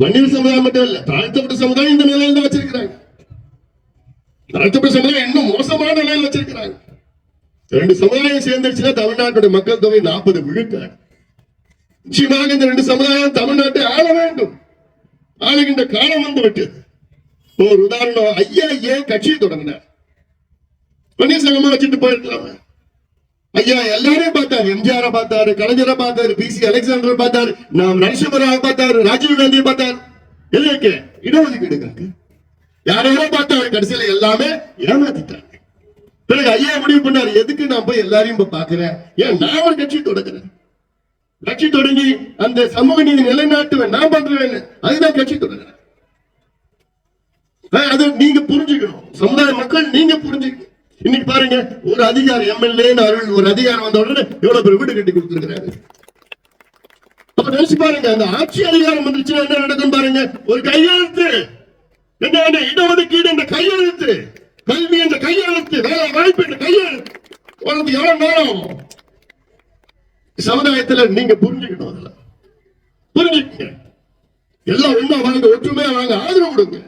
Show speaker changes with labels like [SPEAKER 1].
[SPEAKER 1] வன்னியர் சமுதாயம் மட்டும் இல்ல தாழ்த்தப்பட்ட சமுதாயம் இந்த நிலையில தான் வச்சிருக்கிறாங்க. தாழ்த்தப்பட்ட சமுதாயம் இன்னும் மோசமான நிலையில வச்சிருக்கிறாங்க. ரெண்டு சமுதாயம் சேர்ந்துருச்சுன்னா தமிழ்நாட்டுடைய மக்கள் தொகை நாற்பது விழுக்காடு. நிச்சயமாக இந்த ரெண்டு சமுதாயம் தமிழ்நாட்டை ஆள வேண்டும். ஆளுகின்ற காலம் வந்து விட்டது. ஒரு உதாரணம் ஐயா ஏன் கட்சியை தொடங்கினார். வன்னியர் சங்கமா வச்சுட்டு போயிருக்கலாமா? ஐயா எல்லாரையும் பார்த்தாரு. எம்ஜிஆர் பார்த்தாரு கலைஞரை பார்த்தாரு பி சி அலெக்சாண்டர் பார்த்தாரு நாம் நரசிம்மராவ பார்த்தாரு ராஜீவ் காந்தியை பார்த்தாரு. எதுக்கு இடஒதுக்கீடுக்காக யாரையோ பார்த்தாரு கடைசியில எல்லாமே ஏமாத்திட்டாங்க. பிறகு ஐயா முடிவு பண்ணாரு எதுக்கு நான் போய் எல்லாரையும் போய் பாக்குறேன் ஏன் நான் ஒரு கட்சி தொடங்குறேன்? கட்சி தொடங்கி அந்த சமூக நீதி நிலைநாட்டுவேன் நான் பண்றேன் அதுதான் கட்சி தொடங்குறேன். ஆஹ் அது நீங்க புரிஞ்சுக்கணும். சமுதாய மக்கள் நீங்க புரிஞ்சு பாருங்க ஒரு அதிகாரி எம்எல்ஏ அருள் ஒரு அதிகாரம் வந்த உடனே எவ்வளவு பேர் வீடு கட்டி கொடுத்துருக்காரு அப்ப நினைச்சு பாருங்க அந்த ஆட்சி அதிகாரம் வந்துருச்சுன்னா என்ன நடக்கும் பாருங்க? ஒரு கையெழுத்து. என்ன இடஒதுக்கீடு என்ற கையெழுத்து. கல்வி என்ற கையெழுத்து வேலை வாய்ப்பு என்ற கையெழுத்து. உனக்கு எவ்வளவு நேரம்? சமுதாயத்துல நீங்க புரிஞ்சுக்கணும் அதெல்லாம் புரிஞ்சுக்கங்க. எல்லாம் ஒண்ணா வாங்க ஒற்றுமையா வாங்க ஆதரவு கொடுங்க.